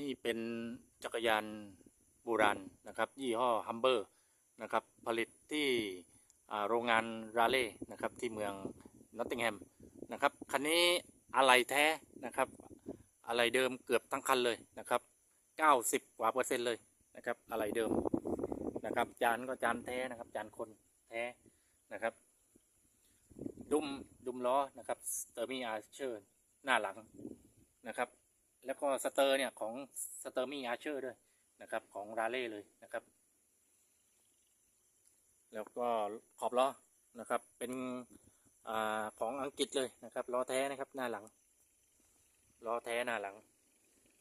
นี่เป็นจักรยานโบราณนะครับ ยี่ห้อฮัมเบอร์นะครับ ผลิตที่โรงงานราเล่นะครับที่เมืองนอตติงแฮมนะครับคันนี้อะไหล่แท้นะครับอะไหล่เดิมเกือบทั้งคันเลยนะครับ 90 กว่าเปอร์เซ็นต์เลยนะครับอะไหล่เดิมนะครับ จานก็จานแท้นะครับ จานคนแท้นะครับ ดุมดุมล้อนะครับสเตอร์มี่อาร์เชอร์หน้าหลังนะครับ แล้วก็สเตอร์เนี่ยของสเตอร์มี่อาร์เชอร์ด้วยนะครับของราเล่เลยนะครับ แล้วก็ขอบล้อนะครับเป็นอาของอังกฤษเลยนะครับล้อแท้นะครับหน้าหลังล้อแท้หน้าหลัง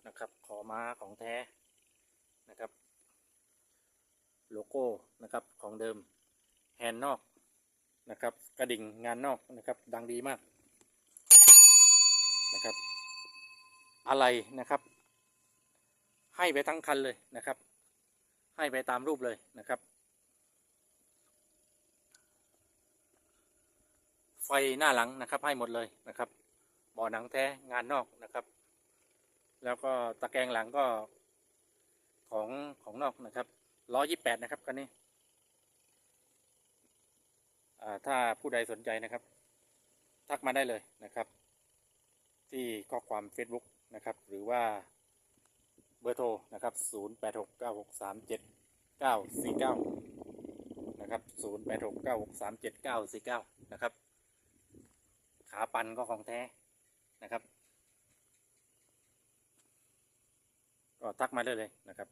นะครับขอม้าของแท้นะครับโลโก้นะครับของเดิมแฮนด์นอกนะครับกระดิ่งงานนอกนะครับดังดีมากนะครับ อะไรนะครับ ให้ไปทั้งคันเลยนะครับ ให้ไปตามรูปเลยนะครับ ไฟหน้าหลังนะครับ ให้หมดเลยนะครับเบ่อหนังแท้งานนอกนะครับ แล้วก็ตะแกรงหลังก็ของของนอกนะครับร้อยี่แปดนะครับคันนี้ถ้าผู้ใดสนใจนะครับ ทักมาได้เลยนะครับ ที่ข้อความ Facebook นะครับ หรือว่าเบอร์โทรนะครับ 0 8 6 9 6 3 7 9 4 9 นะครับ 0 8 6 9 6 3 7 9 4 9 นะครับ ขาปันก็ของแท้นะครับ ก็ทักมาได้เลยนะครับ